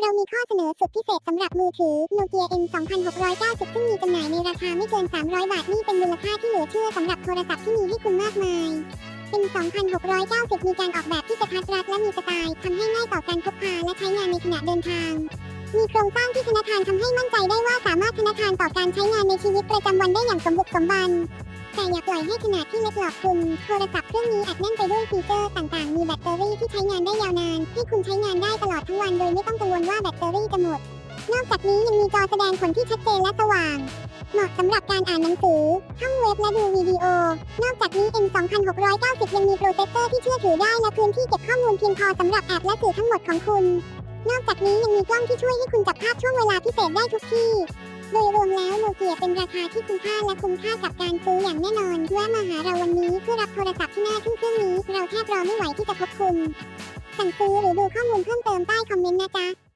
เรามีข้อเสนอสุดพิเศษสำหรับมือถือ Nokia N 2690 ซึ่งมีจำหน่ายในราคาไม่เกิน 300 บาท นี่เป็นมูลค่าที่เหลือเชื่อสำหรับโทรศัพท์ที่มีให้คุณมากมาย N 2690 มีการออกแบบที่กระทัดรัดและมีสไตล์ทำให้ง่ายต่อการพกพาและใช้งานในขณะเดินทาง มีโครงสร้างที่ธนาคารทำให้มั่นใจได้ว่าสามารถธนาคารต่อการใช้งานในชีวิตประจำวันได้อย่างสมบุกสมบัน แต่อย่าปล่อยให้ขนาดที่เล็กหลอกคุณ โทรศัพท์เครื่องนี้อัดแน่นไปด้วยฟีเจอร์ต่างๆ มีแบตเตอรี่ที่ใช้งานได้ยาวนาน ให้คุณใช้งานได้ตลอดทั้งวันโดยไม่ต้องกังวลว่าแบตเตอรี่จะหมด นอกจากนี้ยังมีจอแสดงผลที่ชัดเจนและสว่าง เหมาะสำหรับการอ่านหนังสือท่องเว็บและดูวิดีโอ นอกจากนี้ N 2690ยังมีโปรเซสเซอร์ที่เชื่อถือได้และพื้นที่เก็บข้อมูลเพียงพอสำหรับแอปและสื่อทั้งหมดของคุณ นอกจากนี้ยังมีกล้องที่ช่วยให้คุณจับภาพช่วงเวลาพิเศษได้ทุกที่ โดยรวมแล้วโนเกียเป็นราคาที่คุ้มค่าและคุ้มค่ากับการซื้ออย่างแน่นอนแวะมาหาเราวันนี้เพื่อรับโทรศัพท์ที่น่าทึ่งเครื่องนี้ เราแทบรอไม่ไหวที่จะพบคุณ สั่งซื้อหรือดูข้อมูลเพิ่มเติมใต้คอมเมนต์นะจ๊ะ